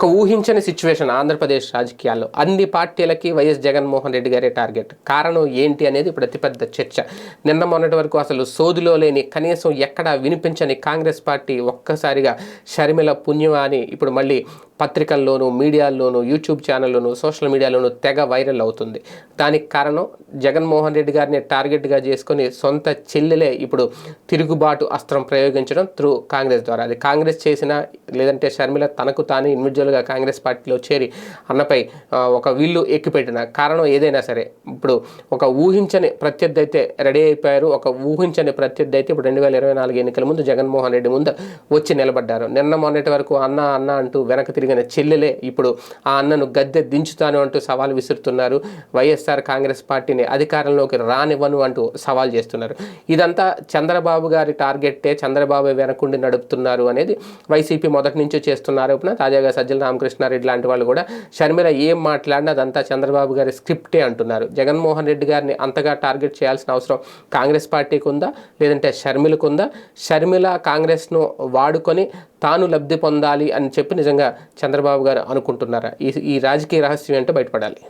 ఒక ఊహించని సిచ్యువేషన్ ఆంధ్రప్రదేశ్ రాజకీయాల్లో అన్ని పార్టీలకి వైఎస్ జగన్మోహన్ రెడ్డి గారే టార్గెట్ కారణం ఏంటి అనేది ఇప్పుడు అతిపెద్ద చర్చ. నిన్న మొన్నటి వరకు అసలు సోదిలో లేని కనీసం ఎక్కడా వినిపించని కాంగ్రెస్ పార్టీ ఒక్కసారిగా షర్మిల పుణ్యమా అని ఇప్పుడు మళ్ళీ పత్రికల్లోనూ మీడియాల్లోనూ యూట్యూబ్ ఛానల్లోనూ సోషల్ మీడియాలోనూ తెగ వైరల్ అవుతుంది. దానికి కారణం జగన్మోహన్ రెడ్డి గారిని టార్గెట్గా చేసుకొని సొంత చెల్లెలే ఇప్పుడు తిరుగుబాటు అస్త్రం ప్రయోగించడం త్రూ కాంగ్రెస్ ద్వారా. అది కాంగ్రెస్ చేసిన లేదంటే షర్మిల తనకు తాను ఇండివిజువల్గా కాంగ్రెస్ పార్టీలో చేరి అన్నపై ఒక విల్లు ఎక్కిపెట్టిన కారణం ఏదైనా సరే ఇప్పుడు ఒక ఊహించని ప్రత్యర్థి అయితే రెడీ అయిపోయారు. ఒక ఊహించని ప్రత్యర్థి అయితే ఇప్పుడు రెండు వేల ఇరవై నాలుగు ఎన్నికల ముందు జగన్మోహన్ రెడ్డి ముందు వచ్చి నిలబడ్డారు. నిన్న మొన్నటి వరకు అన్న అన్న అంటూ వెనక తిరిగి ఎదిగిన చెల్లెలే ఇప్పుడు ఆ అన్నను గద్దె దించుతాను అంటూ సవాల్ విసురుతున్నారు. వైఎస్ఆర్ కాంగ్రెస్ పార్టీని అధికారంలోకి రానివ్వను అంటూ సవాల్ చేస్తున్నారు. ఇదంతా చంద్రబాబు గారి టార్గెట్టే చంద్రబాబు వెనకుండి నడుపుతున్నారు అనేది వైసీపీ మొదటి నుంచి చేస్తున్న ఆరోపణ. తాజాగా సజ్జల రామకృష్ణారెడ్డి లాంటి వాళ్ళు కూడా షర్మిల ఏం మాట్లాడినా అదంతా చంద్రబాబు గారి స్క్రిప్టే అంటున్నారు. జగన్మోహన్ రెడ్డి గారిని అంతగా టార్గెట్ చేయాల్సిన అవసరం కాంగ్రెస్ పార్టీకి ఉందా? లేదంటే షర్మిలకు ఉందా షర్మిల కాంగ్రెస్ను వాడుకొని తాను లబ్ధి పొందాలి అని చెప్పి నిజంగా చంద్రబాబు గారు అనుకుంటున్నారా? ఈ ఈ రాజకీయ రహస్యం ఏంటో బయటపడాలి.